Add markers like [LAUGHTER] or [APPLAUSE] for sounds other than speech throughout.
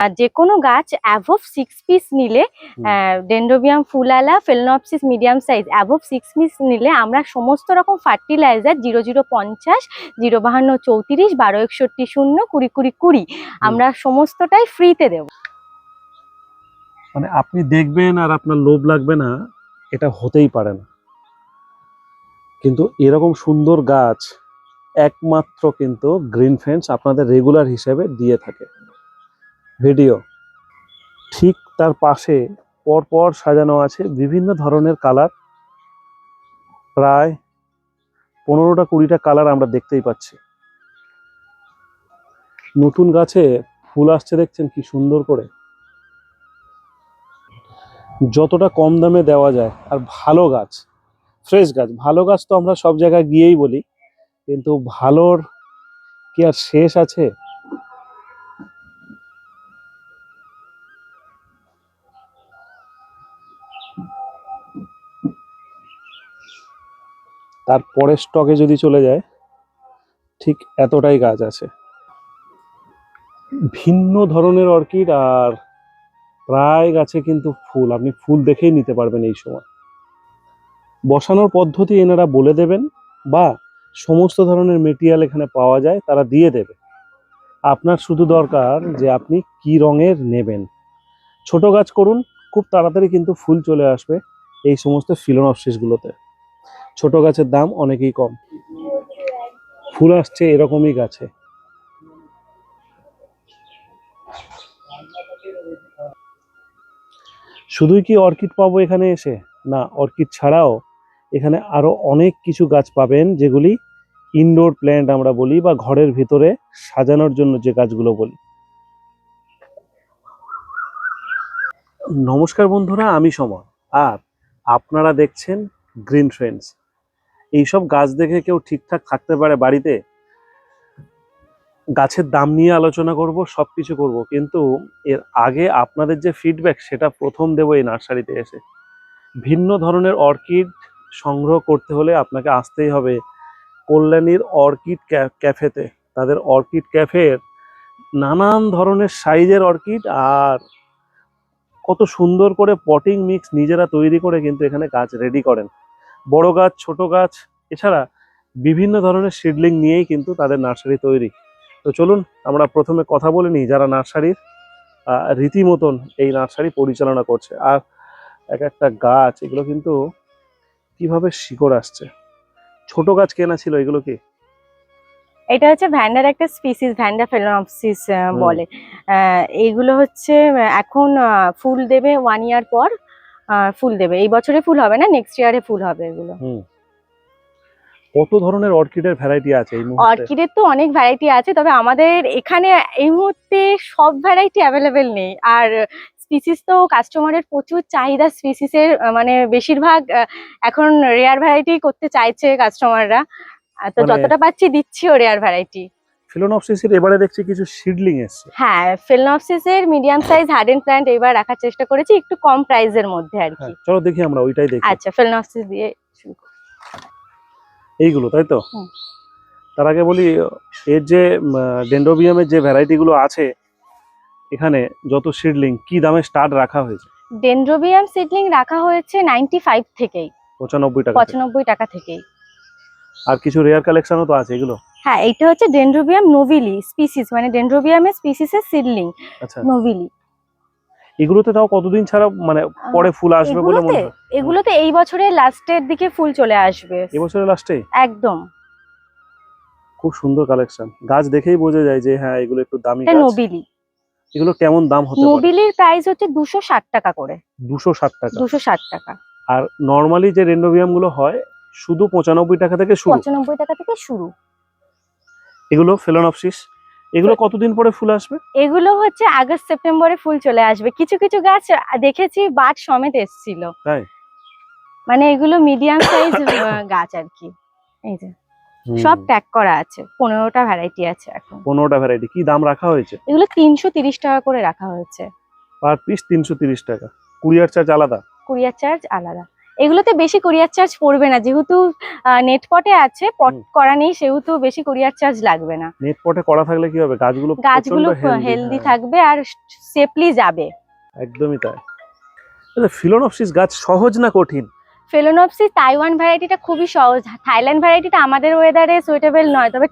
আর যে কোনো গাছ অ্যাভভ সিক্স পিস নিলে হুম। ডেন্ড্রোবিয়াম ফুলালা ফেলনপসিস মিডিয়াম সাইজ অ্যাভভ সিক্স পিস নিলে আমরা সমস্ত রকম ফার্টিলাইজার জিরো জিরো পঞ্চাশ জিরো বাহান্ন চৌত্রিশ বারো একষট্টি শূন্য কুড়ি কুড়ি কুড়ি আমরা সমস্তটাই ফ্রিতে দেবো। মানে আপনি দেখবেন আর আপনার লোভ লাগবে না এটা হতেই পারে না। কিন্তু এরকম সুন্দর গাছ একমাত্র কিন্তু গ্রিন ফেন্স আপনাদের রেগুলার হিসেবে দিয়ে থাকে। ভিডিও। ঠিক তার পাশে পরপর সাজানো আছে বিভিন্ন ধরনের কালার। প্রায় পনেরোটা কুড়িটা কালার আমরা দেখতেই পাচ্ছি। নতুন গাছে ফুল আসছে দেখছেন কি সুন্দর করে। যতটা কম দামে দেওয়া যায় আর ভালো গাছ, ফ্রেশ গাছ। ভালো গাছ তো আমরা সব জায়গায় গিয়েই বলি, কিন্তু ভালোর কি আর শেষ আছে? তারপরে স্টকে যদি চলে যায়, ঠিক এতটাই গাছ আছে। ভিন্ন ধরনের অর্কিড আর প্রায় গাছে কিন্তু ফুল, আপনি ফুল দেখেই নিতে পারবেন এই সময়। বসানোর পদ্ধতি এনারা বলে দেবেন বা সমস্ত ধরনের মেটেরিয়াল এখানে পাওয়া যায়, তারা দিয়ে দেবে। আপনার শুধু দরকার যে আপনি কি রঙের নেবেন। ছোট গাছ করুন, খুব তাড়াতাড়ি কিন্তু ফুল চলে আসবে এই সমস্ত ফিলোনপসিসগুলোতে। ছোট গাছের দাম অনেকই কম। ফুল আসছে এরকমই গাছে। শুধুই কি অর্কিড পাবো এখানে এসে? না, অর্কিড ছাড়াও এখানে আরও অনেক কিছু গাছ পাবেন, যেগুলি ইনডোর প্ল্যান্ট আমরা বলি বা ঘরের ভিতরে সাজানোর জন্য যে গাছগুলো বলি। নমস্কার বন্ধুরা, আমি সমর আর আপনারা দেখছেন গ্রিন ফ্রেন্ডস এইসব গাছ দেখে কেউ ঠিকঠাক থাকতে পারে বাড়িতে? গাছের দাম নিয়ে আলোচনা করব সব কিছু করব, কিন্তু এর আগে আপনাদের যে ফিডব্যাক সেটা প্রথম দেবো এই নার্সারিতে এসে। ভিন্ন ধরনের অর্কিড সংগ্রহ করতে হলে আপনাকে আসতেই হবে কল্যাণীর অর্কিড ক্যাফেতে। তাদের অর্কিড ক্যাফের নানান ধরনের সাইজের অর্কিড আর কত সুন্দর করে পটিং মিক্স নিজেরা তৈরি করে কিন্তু এখানে গাছ রেডি করেন। বড় গাছ ছোট গাছ এছাড়া বিভিন্ন ধরনের সিডলিং নিয়েই কিন্তু তাদের নার্সারি তৈরি। তো চলুন আমরা প্রথমে কথা বলে নিই যারা নার্সারির রীতিমতন এই নার্সারি পরিচালনা করছে। আর এক একটা গাছ এগুলো কিন্তু কীভাবে শিকড় আসছে? ছোট গাছ কেনা ছিল এগুলো কি? এটা হচ্ছে ভ্যান্ডার একটা স্পিসিস ভ্যান্ডা ফেলোনপসিস। বলে। এইগুলো হচ্ছে এখন ফুল দেবে ওয়ান ইয়ার পর। ফুল দেবে। এই বছরে ফুল হবে না নেক্সট ইয়ারে ফুল হবে এগুলো। কত ধরনের অর্কিডের ভ্যারাইটি আছে এই মুহূর্তে? অর্কিডের তো অনেক ভ্যারাইটি আছে তবে আমাদের এখানে এই মুহূর্তে সব ভ্যারাইটি অ্যাভেলেবেল নেই। আর স্পিসিস তো কাস্টমারের প্রচুর চাহিদা স্পিসিসের মানে বেশিরভাগ এখন রেয়ার ভ্যারাইটি করতে চাইছে কাস্টমাররা তো মানে- যতটা পাচ্ছি দিচ্ছিও রেয়ার ভ্যারাইটি ফিলোনপসিসের এবারে দেখছি কিছু সিডলিং এসছে। হ্যাঁ ফেলনপসিসের মিডিয়াম সাইজ হার্ডেন প্ল্যান্ট এবার রাখার চেষ্টা করেছি একটু কম প্রাইসের মধ্যে আর কি। হ্যাঁ চলো দেখি আমরা ওইটাই দেখি। আচ্ছা ফেলনপসিস দিয়ে শুরু করি। এইগুলো তাই তো। তার আগে বলি এর যে ডেন্ডোবিয়ামের যে ভ্যারাইটি গুলো আছে এখানে যত সিডলিং কি দামে স্টার্ট রাখা হয়েছে? ডেনড্রোবিয়াম সিডলিং রাখা হয়েছে নাইনটি ফাইভ থেকেই। পঁচানব্বই টাকা থেকে। পঁচানব্বই টাকা থেকেই। আর কিছু রেয়ার কালেকশনও তো আছে এগুলো? হ্যাঁ এটা হচ্ছে ডেনড্রোবিয়াম নোভিলি স্পিসিস মানে ডেনড্রোবিয়ামের স্পিসিসের সিডলিং আচ্ছা। নোভিলি এগুলোতে তাও কতদিন ছাড়া মানে পরে ফুল আসবে বলে মনে হয়? এগুলোতে এই বছরের লাস্টের দিকে ফুল চলে আসবে। এবছরের লাস্টে একদম। খুব সুন্দর কালেকশন গাছ দেখেই বোঝা যায় যে হ্যাঁ এগুলো একটু দামি গাছ। নোবিলি এগুলো কেমন দাম হতে পারে? নোবিলির প্রাইস হচ্ছে দুশো ষাট টাকা করে। দুশো ষাট টাকা। দুশো ষাট টাকা। আর নর্মালি যে রেন্ডোবিয়ামগুলো হয় শুধু পঁচানব্বই টাকা থেকে শুরু। পঁচানব্বই টাকা থেকে শুরু। এগুলো ফেলোনপসিস। এগুলো কতদিন পরে ফুল আসবে? এগুলো হচ্ছে আগস্ট সেপ্টেম্বরে ফুল চলে আসবে। কিছু কিছু গাছ দেখেছি বাট সমেত এসছিল। তাই? মানে এগুলো মিডিয়াম সাইজ [COUGHS] গাছ আর কি। এই যে। সব ট্যাগ করা আছে। পনেরোটা ভ্যারাইটি আছে এখন। পনেরোটা ভ্যারাইটি কি দাম রাখা হয়েছে? এগুলো তিনশো তিরিশ টাকা করে রাখা হয়েছে। পার পিস তিনশো তিরিশ টাকা। কুরিয়ার চার্জ আলাদা? কুরিয়ার চার্জ আলাদা। এগুলোতে বেশি কুরিয়ার চার্জ পড়বে না। যেহেতু নেট পটে আছে পট করা নেই সেহেতু বেশি কুরিয়ার চার্জ লাগবে না। নেট পটে করা থাকলে কি হবে? গাছগুলো গাছগুলো হেলদি হেলদি থাকবে আর সেফলি যাবে। একদমই তাই। ফিলোনপসিস গাছ সহজ না কঠিন? ফেলোনপসি তাইওয়ান ভ্যারাইটিটা খুবই সহজ। থাইল্যান্ড ভ্যারাইটিটা আমাদের ওয়েদারে সুইটেবল নয় তবে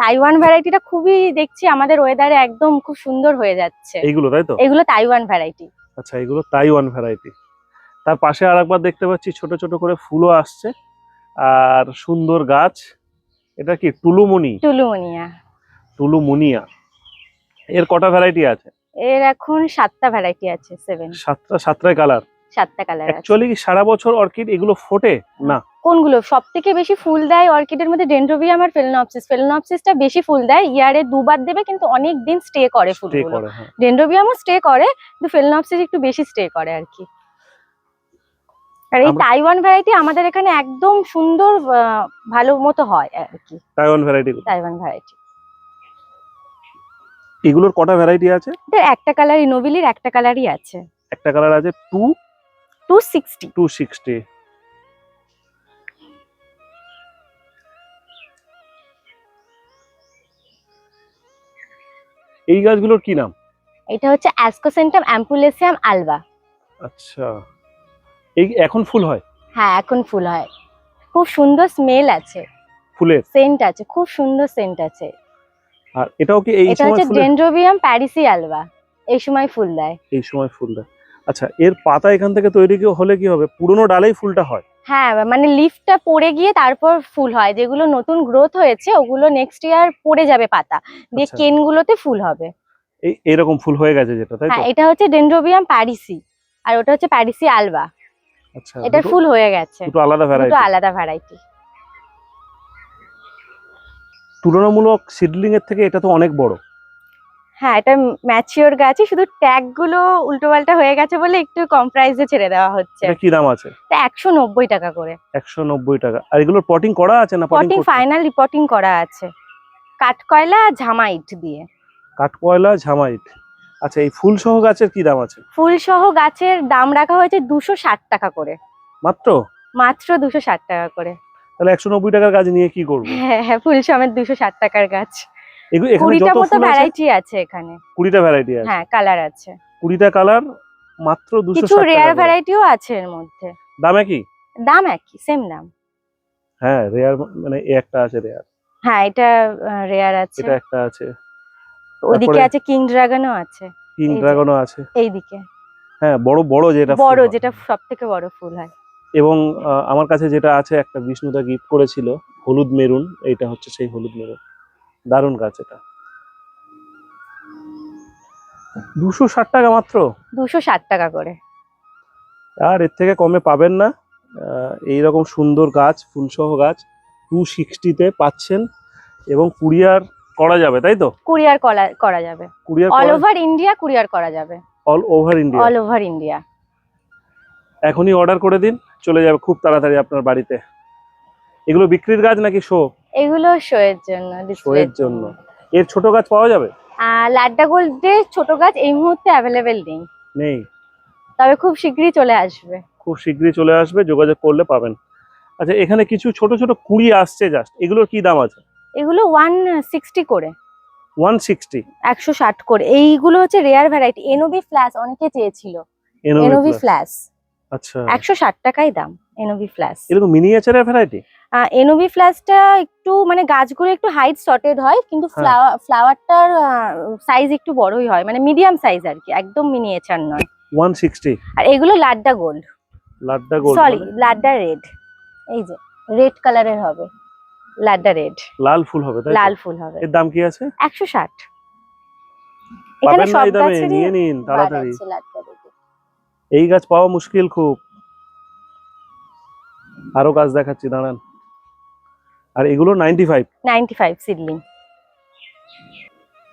তাইওয়ান ভ্যারাইটিটা খুবই দেখছি আমাদের ওয়েদারে একদম খুব সুন্দর হয়ে যাচ্ছে। এগুলো তাই তো? এগুলো তাইওয়ান ভ্যারাইটি আচ্ছা এগুলো তাইওয়ান ভ্যারাইটি তার পাশে আরেকবার দেখতে পাচ্ছি ছোট ছোট করে ফুলও আসছে। আর সুন্দর গাছ। এটা কি টুলুমনি? টুলুমনিয়া। টুলুমুনিয়া। এর কটা ভ্যারাইটি আছে? এর এখন সাতটা ভ্যারাইটি আছে সেভেন সাতটা সাতটায় কালার সাতটা কালার অ্যাকচুয়ালি কি সারা বছর অর্কিড এগুলো ফোটে? না। কোনগুলো? সব থেকে বেশি ফুল দেয় অর্কিডের মধ্যে ডেন্ড্রোবিয়াম আর ফেলোনপসিস ফেলোনপসিসটা বেশি ফুল দেয় ইয়ারে দুবার দেবে কিন্তু অনেক দিন স্টে করে ফুলগুলো ডেন্ড্রোবিয়ামও স্টে করে কিন্তু ফেলোনপসিস একটু বেশি স্টে করে আর কি। আর এই তাইওয়ান ভ্যারাইটি আমাদের এখানে একদম সুন্দর ভালো মতো হয় আর কি। তাইওয়ান ভ্যারাইটি তাইওয়ান ভ্যারাইটি এগুলোর কটা ভ্যারাইটি আছে? এটার একটা কালারই নোবিলির একটা কালারই আছে। একটা কালার আছে two two sixty two sixty এই গাছগুলোর কি নাম? এটা হচ্ছে অ্যাসকোসেন্টাম অ্যাম্পুলেসিয়াম আলবা আচ্ছা। এই এখন ফুল হয়? হ্যাঁ এখন ফুল হয়। খুব সুন্দর স্মেল আছে। ফুলের? সেন্ট আছে খুব সুন্দর সেন্ট আছে। আর এটাও কি এই এটা সময় হচ্ছে ফুলের? ডেন্ড্রোবিয়াম প্যারিসি আলবা এই সময় ফুল দেয়। এই সময় ফুল দেয়। আচ্ছা এর পাতা এখান থেকে তৈরি হলে কি হবে? পুরোনো ডালেই ফুলটা হয়? হ্যাঁ মানে লিফটা পড়ে গিয়ে তারপর ফুল হয়। যেগুলো নতুন গ্রোথ হয়েছে ওগুলো নেক্সট ইয়ার পড়ে যাবে পাতা। দিয়ে আচ্ছা। কেনগুলোতে ফুল হবে। এই এরকম ফুল হয়ে গেছে যেটা তাই তো? হ্যাঁ এটা হচ্ছে ডেন্ড্রোবিয়াম প্যারিসি আর ওটা হচ্ছে প্যারিসি আলবা আচ্ছা এটার ফুল হয়ে গেছে। দুটো আলাদা দুটো আলাদা ভ্যারাইটি তুলনামূলক সিডলিং এর থেকে এটা তো অনেক বড়। হ্যাঁ এটা ম্যাচিওর গাছই শুধু ট্যাগগুলো উল্টো পাল্টা হয়ে গেছে বলে একটু কম প্রাইসে ছেড়ে দেওয়া হচ্ছে। এটা কি দাম আছে? এটা একশো নব্বই টাকা করে। একশো নব্বই টাকা। আর এগুলোর পটিং করা আছে না পটিং পটিং ফাইনাল রিপোর্টিং করা আছে। কাঠকয়লা আর ঝামাইট দিয়ে। কাঠকয়লা ঝামাইট। আচ্ছা এই ফুল সহ গাছের কি দাম আছে? ফুল সহ গাছের দাম রাখা হয়েছে দুশো ষাট টাকা করে। মাত্র? মাত্র দুশো ষাট টাকা করে। তাহলে একশো নব্বই টাকার গাছ নিয়ে কি করব? হ্যাঁ হ্যাঁ ফুল সমেত দুশো ষাট টাকার গাছ। কুড়িটা মতো ভ্যারাইটি আছে এখানে। কুড়িটা ভ্যারাইটি আছে। হ্যাঁ কালার আছে। কুড়িটা কালার মাত্র দুশো কিছু রেয়ার ভ্যারাইটিও আছে এর মধ্যে। দাম একই? দাম একই সেম দাম। হ্যাঁ রেয়ার মানে একটা আছে রেয়ার হ্যাঁ এটা রেয়ার আছে। এটা একটা আছে। ওদিকে তারপরে- আছে কিং ড্রাগনও আছে। কিং ড্রাগনও আছে। এইদিকে। হ্যাঁ বড় বড় যেটা বড় যেটা সব থেকে বড় ফুল হয়। এবং আমার কাছে যেটা আছে একটা বিষ্ণুদা গিফট করেছিল হলুদ মেরুন এটা হচ্ছে সেই হলুদ মেরুন। দারুণ গাছ এটা। দুশো ষাট টাকা মাত্র? দুশো ষাট টাকা করে। আর এর থেকে কমে পাবেন না। এই রকম সুন্দর গাছ ফুলসহ গাছ টু সিক্সটিতে পাচ্ছেন। এবং কুরিয়ার করা যাবে তাই তো? কুরিয়ার করা যাবে। Courier all over India courier করা যাবে। All over India all over India এখনই অর্ডার করে দিন চলে যাবে খুব তাড়াতাড়ি আপনার বাড়িতে। এগুলো বিক্রির গাছ নাকি শো? এগুলো শো এর জন্য display শোয়ের জন্য। এর ছোট গাছ পাওয়া যাবে? লাড্ডা গোল্ডের ছোট গাছ এই মুহূর্তে অ্যাভেলেবেল নেই। নেই? তবে খুব শীঘ্রই চলে আসবে। খুব শীঘ্রই চলে আসবে যোগাযোগ করলে পাবেন। আচ্ছা এখানে কিছু ছোট ছোট কুড়ি আসছে জাস্ট এগুলোর কি দাম আছে? এগুলো ওয়ান সিক্সটি করে। ওয়ান সিক্সটি একশো ষাট করে। এইগুলো হচ্ছে রেয়ার ভ্যারাইটি এনোভি ফ্ল্যাশ অনেকে চেয়েছিল। এনোভি ফ্ল্যাশ আচ্ছা। একশো ষাট টাকাই দাম এনোভি ফ্ল্যাশ এরকম মিনিয়েচারের ভ্যারাইটি এনোভি ফ্ল্যাশটা একটু মানে গাছগুলো একটু হাইট শর্টেড হয় কিন্তু। ফ্লাওয়ার ফ্লাওয়ারটার সাইজ একটু বড়ই হয়। মানে মিডিয়াম সাইজ আর কি একদম মিনিয়েচার নয়। ওয়ান সিক্সটি আর এগুলো লাড্ডা গোল্ড লাড্ডা গোল্ড সরি লাড্ডা রেড এই যে রেড কালারের হবে। লাড্ডা রেড লাল ফুল হবে তাই লাল ফুল হবে। এর দাম কি আছে? একশো ষাট। এখানে সব এই নিয়ে নিন তাড়াতাড়ি। এই গাছ পাওয়া মুশকিল খুব। আরও গাছ দেখাচ্ছি দাঁড়ান। আর এগুলো নাইনটি ফাইভ 95 সিডলিং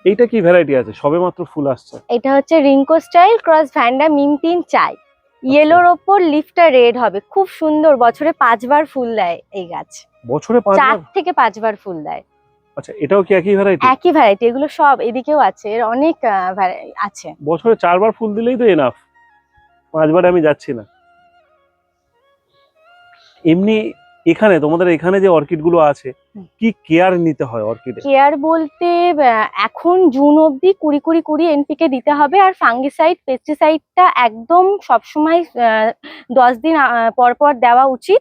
এইটা কি ভ্যারাইটি আছে? সবে মাত্র ফুল আসছে। এটা হচ্ছে রিঙ্কো স্টাইল ক্রস ভ্যান্ডা মিমটিন চাই। ইয়েলোর ওপর লিফটা রেড হবে। খুব সুন্দর বছরে পাঁচবার ফুল দেয় এই গাছ। বছরে চার থেকে পাঁচবার ফুল দেয়। আচ্ছা এটাও কি একই ভ্যারাইটি একই ভ্যারাইটি এগুলো সব এদিকেও আছে এর অনেক আছে। বছরে চারবার ফুল দিলেই তো এনাফ পাঁচবার আমি যাচ্ছি না। এমনি এখানে তোমাদের এখানে যে অর্কিডগুলো আছে কি কেয়ার নিতে হয় অর্কিডে কেয়ার বলতে এখন জুন অবধি কুড়ি কুড়ি কুড়ি এনপিকে দিতে হবে আর ফাঙ্গিসাইড পেস্টিসাইডটা একদম সবসময় দশ দিন পর পর দেওয়া উচিত।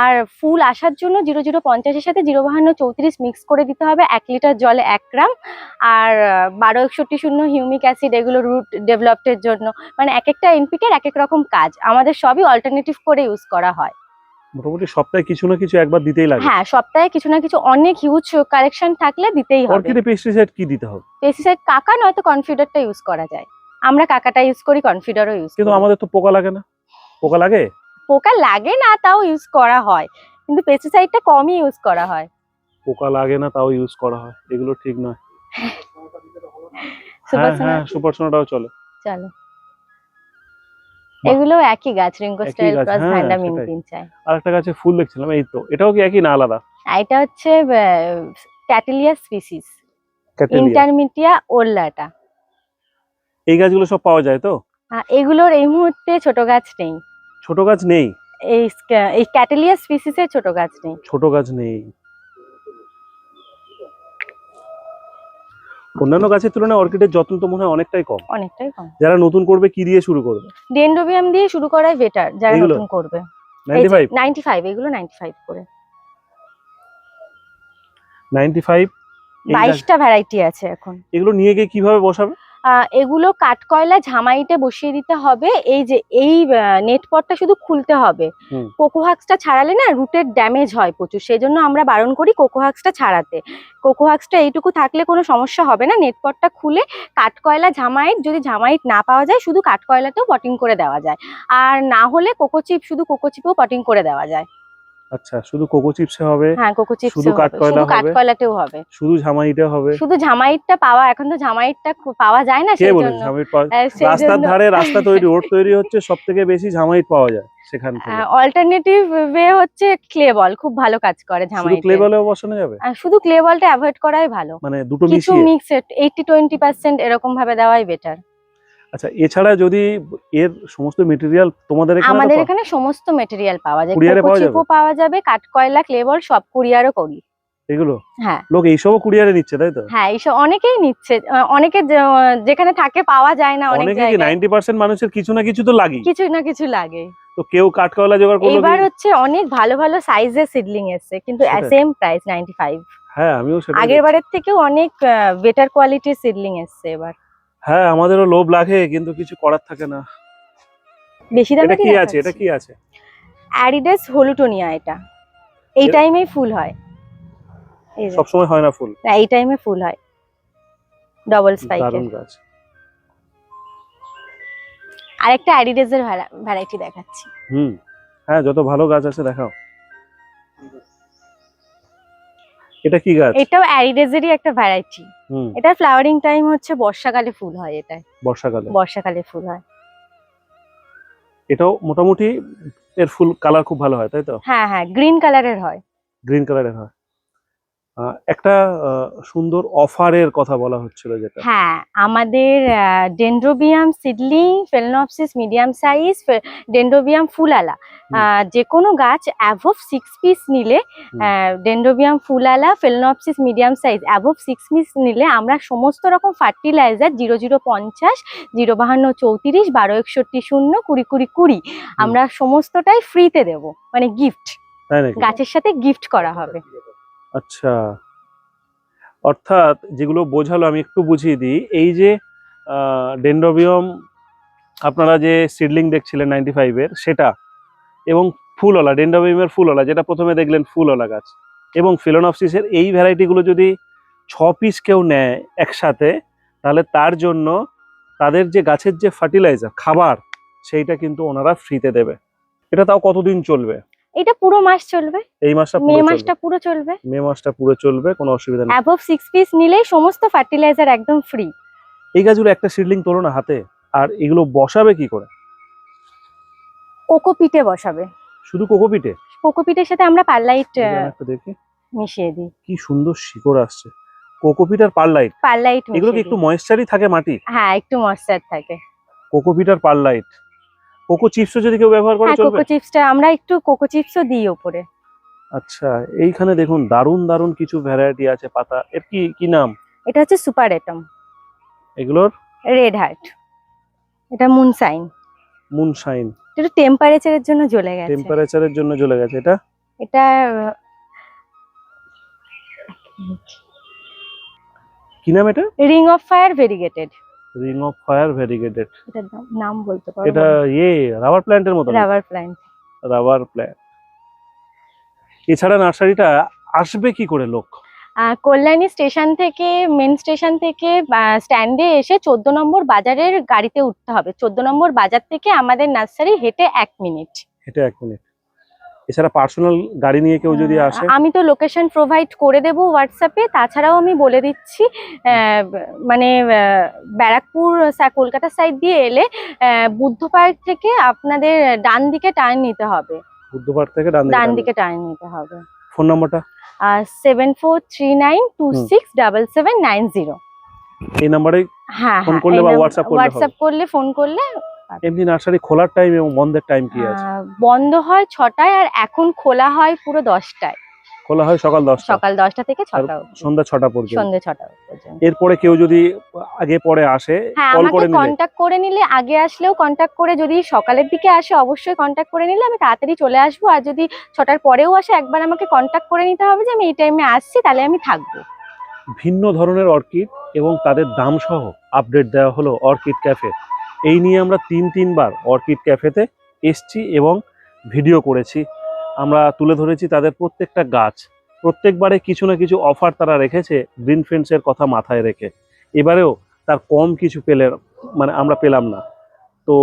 আর ফুল আসার জন্য জিরো জিরো পঞ্চাশের সাথে জিরো বাহান্ন চৌত্রিশ মিক্স করে দিতে হবে এক লিটার জলে এক গ্রাম। আর বারো একষট্টি শূন্য হিউমিক অ্যাসিড এগুলো রুট ডেভেলপের জন্য। মানে এক একটা এনপিকের এক এক রকম কাজ। আমাদের সবই অল্টারনেটিভ করে ইউজ করা হয়। মোটামুটি সপ্তাহে কিছু না কিছু একবার দিতেই লাগে। হ্যাঁ সপ্তাহে কিছু না কিছু অনেক হিউজ কালেকশন থাকলে দিতেই হবে। অর্কিডে পেস্টিসাইড কি দিতে হবে? পেস্টিসাইড কাকা নয়তো কনফিডারটা ইউজ করা যায়। আমরা কাকাটা ইউজ করি কনফিডারও ইউজ কিন্তু আমাদের তো পোকা লাগে না। পোকা লাগে? পোকা লাগে না তাও ইউজ করা হয়। কিন্তু পেস্টিসাইডটা কমই ইউজ করা হয়। পোকা লাগে না তাও ইউজ করা হয়। এগুলো ঠিক নয়। [LAUGHS] হ্যাঁ হ্যাঁ সুপার চলে। চলো। এগুলো একই গাছ রিঙ্কো স্টাইল হ্যাঁ, ভ্যান্ডা। মিনপিন চাই। আর একটা গাছে ফুল দেখছিলাম এই তো এটাও কি একই না আলাদা? এটা হচ্ছে ক্যাটেলিয়া স্পিসিস ইন্টারমিডিয়া ওরলাটা এই গাছগুলো সব পাওয়া যায় তো? এগুলোর এই মুহূর্তে ছোট গাছ নেই। ছোট গাছ নেই? এই এই ক্যাটেলিয়া স্পিসিসের ছোট গাছ নেই। ছোট গাছ নেই। অন্যান্য গাছের তুলনায় অর্কিডের যত্ন তো মনে হয় অনেকটাই কম। অনেকটাই কম। যারা নতুন করবে কি দিয়ে শুরু করবে? ডেন্ড্রোবিয়াম দিয়ে শুরু করাই বেটার যারা এগুলো? নতুন করবে। নাইনটি ফাইভ নাইনটি ফাইভ এগুলো নাইনটি ফাইভ করে। নাইনটি ফাইভ বাইশটা ভ্যারাইটি আছে এখন। এগুলো নিয়ে গিয়ে কীভাবে বসাবে? এগুলো কাঠকয়লা ঝামাইতে বসিয়ে দিতে হবে। এই যে এই নেট পটটা শুধু খুলতে হবে। কোকোহাক্সটা ছাড়ালে না রুটের ড্যামেজ হয় প্রচুর। সেই জন্য আমরা বারণ করি কোকোহাক্সটা ছাড়াতে। কোকোহাক্সটা এইটুকু থাকলে কোনো সমস্যা হবে না। নেট পটটা খুলে কাঠকয়লা ঝামাইট যদি ঝামাইট না পাওয়া যায় শুধু কাঠকয়লাতেও পটিং করে দেওয়া যায়। আর না হলে কোকোচিপ শুধু কোকোচিপেও পটিং করে দেওয়া যায়। আচ্ছা শুধু কোকো চিপসে হবে? হ্যাঁ কোকোচিপ শুধু কাঠকয়লা হবে? কাঠকয়লাতেও হবে। শুধু ঝামাইটা হবে? শুধু ঝামাইটটা পাওয়া এখন তো ঝামাইটটা পাওয়া যায় না সেই জন্য ঝামাইট সেই রাস্তার ধারে রাস্তা তৈরি রোড তৈরি হচ্ছে সব থেকে বেশি ঝামাইট পাওয়া যায় সেখান থেকে। অল্টারনেটিভ ওয়ে হচ্ছে ক্লে বল খুব ভালো কাজ করে শুধু ঝামাইতে। ক্লে বলেও বসানো যাবে? শুধু ক্লে বলটা অ্যাভয়েড করাই ভালো। মানে দুটো কিছু মিশিয়ে? মিক্স এইটি টোয়েন্টি পার্সেন্ট এরকম ভাবে দেওয়াই বেটার আচ্ছা এছাড়া যদি এর সমস্ত মেটেরিয়াল তোমাদের এখানে আমাদের এখানে সমস্ত মেটেরিয়াল পাওয়া যায়। কুরিয়ারে পাওয়া কোকোচিপও পাওয়া যাবে কাঠকয়লা ক্লে বল সব কুরিয়ারও করি। এগুলো? হ্যাঁ। লোক এইসবও কুরিয়ারে নিচ্ছে তাই তো? হ্যাঁ এইসব অনেকেই নিচ্ছে। অনেকে যেখানে থাকে পাওয়া যায় না অনেক জায়গায়। নাইনটি পার্সেন্ট মানুষের কিছু না কিছু তো লাগে কিছু না কিছু লাগে। তো কেউ কাঠকয়লা জোগাড় করল এবার হচ্ছে অনেক ভালো ভালো সাইজের সিডলিং এসছে কিন্তু। সেম প্রাইস নাইনটি ফাইভ হ্যাঁ আমিও সেটা আগের বারের থেকেও অনেক বেটার কোয়ালিটির সিডলিং এসছে এবার। হ্যাঁ আমাদেরও লোভ লাগে কিন্তু কিছু করার থাকে না। বেশি দামে এটা কি আছে? এটা কি আছে? অ্যাডিডাস হলুটোনিয়া এটা। এই টাইমেই ফুল হয়। এই যে, সবসময় হয় না ফুল না, এই টাইমে ফুল হয়। ডবল স্পাইকের দারুণ গাছ। আরেকটা অ্যাডিডাসের ভ্যারাইটি দেখাচ্ছি। হুম। হ্যাঁ যত ভালো গাছ আছে দেখাও। এটা কি গাছ? এটাও অ্যারিডেজেরই একটা ভ্যারাইটি এটা ফ্লাওয়ারিং টাইম হচ্ছে বর্ষাকালে ফুল হয় এটা বর্ষাকালে। বর্ষাকালে ফুল হয়। এটাও মোটামুটি এর ফুল কালার খুব ভালো হয় তাই তো? হ্যাঁ হ্যাঁ গ্রিন কালারের হয়। গ্রিন কালারের হয়। একটা সুন্দর অফারের কথা বলা হচ্ছিল যেটা। হ্যাঁ আমাদের dendrobium seedling phalaenopsis medium size dendrobium ফুলালা যে কোনো গাছ অ্যাভভ সিক্স পিস নিলে। Dendrobium ফুলালা phalaenopsis medium size above six piece নিলে আমরা সমস্ত রকম ফার্টিলাইজার জিরো জিরো পঞ্চাশ জিরো বাহান্ন চৌত্রিশ বারো একষট্টি শূন্য কুড়ি কুড়ি কুড়ি আমরা সমস্তটাই ফ্রিতে দেব। মানে গিফট গাছের সাথে গিফট করা হবে। আচ্ছা। অর্থাৎ যেগুলো বোঝালো আমি একটু বুঝিয়ে দিই। এই যে ডেন্ড্রোবিয়াম, আপনারা যে সিডলিং দেখছিলেন নাইনটি ফাইভের সেটা এবং ফুলওয়ালা, ডেন্ড্রোবিয়ামের ফুলওয়ালা, যেটা প্রথমে দেখলেন ফুলওয়ালা গাছ এবং ফিলোনপসিসের এই ভ্যারাইটিগুলো যদি ছ পিস কেউ নেয় একসাথে, তাহলে তার জন্য তাদের যে গাছের যে ফার্টিলাইজার, খাবার, সেইটা কিন্তু ওনারা ফ্রিতে দেবে। এটা তাও কতদিন চলবে? এটা পুরো মাস চলবে। এই মাসটা মে পুরো মাসটা পুরো চলবে। মে মাসটা পুরো চলবে কোনো অসুবিধা নেই। অ্যাভভ সিক্স পিস নিলেই সমস্ত ফার্টিলাইজার একদম ফ্রি এই গাছগুলো একটা সিডলিং তোলো না হাতে আর এগুলো বসাবে কি করে? কোকোপিটে বসাবে। শুধু কোকোপিটে কোকোপিটের সাথে আমরা পারলাইট দেখি। মিশিয়ে দিই। কি সুন্দর শিকড় আসছে। কোকোপিট আর পারলাইট পারলাইট এগুলো কি একটু ময়েশ্চারই থাকে মাটি হ্যাঁ একটু ময়েশ্চার থাকে। কোকোপিট আর পারলাইট কোকো চিপসও যদি কেউ ব্যবহার করে হ্যাঁ চলবে? কোকো চিপসটা আমরা একটু কোকো চিপসও দিই ওপরে। আচ্ছা এইখানে দেখুন দারুণ দারুণ কিছু ভ্যারাইটি আছে পাতা। এর কি কি নাম? এটা হচ্ছে সুপার এটম এগুলোর? Red heart. এটা মুন সাইন মুনশাইন একটু টেম্পারেচারের জন্য জ্বলে গেছে। টেম্পারেচারের জন্য জ্বলে গেছে। এটা? এটা কি নাম এটা? Ring of fire variegated. Ring of fire variegated এটার নাম- বলতে এটা ইয়ে রাবার প্ল্যান্টের মতো রাবার প্ল্যান্ট রাবার প্ল্যান্ট এছাড়া নার্সারিটা আসবে কি করে লোক? কল্যাণী স্টেশন থেকে মেন স্টেশন থেকে স্ট্যান্ডে এসে চোদ্দ নম্বর বাজারের গাড়িতে উঠতে হবে। চোদ্দ নম্বর বাজার থেকে আমাদের নার্সারি হেঁটে এক মিনিট। এটা এক মিনিট। এছাড়া পার্সোনাল গাড়ি নিয়ে কেউ যদি আসে? আমি তো লোকেশন প্রোভাইড করে দেবো হোয়াটসঅ্যাপে তাছাড়াও আমি বলে দিচ্ছি মানে ব্যারাকপুর কলকাতা সাইড দিয়ে এলে বুদ্ধ পার্ক থেকে আপনাদের ডান দিকে টার্ন নিতে হবে। বুদ্ধবার থেকে ডান ডান দিকে টার্ন নিতে হবে। ফোন নম্বরটা? Seven four three nine two six double seven nine zero এই নাম্বারে হ্যাঁ ফোন হ্যাঁ, করলে বা নাম- করলে হোয়াটসঅ্যাপ করলে ফোন করলে এমনি নার্সারি খোলার টাইম এবং বন্ধের টাইম কি আছে? বন্ধ হয় ছটায় আর এখন খোলা হয় পুরো দশটায়। খোলা হয় সকাল দশটা? সকাল দশটা থেকে ছটা সন্ধ্যা ছটা পর্যন্ত? সন্ধে ছটা পর্যন্ত। এরপরে কেউ যদি আগে পরে আসে হ্যাঁ কল করে নিলে? কন্ট্যাক্ট করে নিলে আগে আসলেও কন্ট্যাক্ট করে যদি সকালের দিকে আসে অবশ্যই কন্ট্যাক্ট করে নিলে আমি তাড়াতাড়ি চলে আসব। আর যদি ছটার পরেও আসে একবার আমাকে কন্ট্যাক্ট করে নিতে হবে যে আমি এই টাইমে আসছি তাহলে আমি থাকব। ভিন্ন ধরনের অর্কিড এবং তাদের দাম সহ আপডেট দেওয়া হলো অর্কিড ক্যাফে এই নিয়ে আমরা তিন তিনবার অর্কিড ক্যাফেতে এসছি এবং ভিডিও করেছি। আমরা তুলে ধরেছি তাদের প্রত্যেকটা গাছ। প্রত্যেকবারে কিছু না কিছু অফার তারা রেখেছে গ্রিন ফ্রেন্ডসের কথা মাথায় রেখে। এবারেও তার কম কিছু পেলে মানে আমরা পেলাম না। তো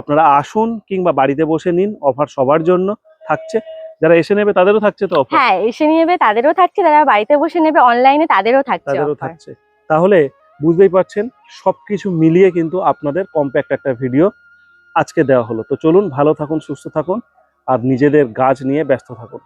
আপনারা আসুন কিংবা বাড়িতে বসে নিন অফার সবার জন্য থাকছে। যারা এসে নেবে তাদেরও থাকছে তো অফার হ্যাঁ এসে নেবে তাদেরও থাকছে। যারা বাড়িতে বসে নেবে অনলাইনে তাদেরও থাকছে তাদেরও থাকছে। তাহলে বুঝতেই পারছেন সব কিছু মিলিয়ে কিন্তু আপনাদের কম্প্যাক্ট একটা ভিডিও আজকে দেওয়া হলো। তো চলুন, ভালো থাকুন, সুস্থ থাকুন, আর নিজেদের গাছ নিয়ে ব্যস্ত থাকুন।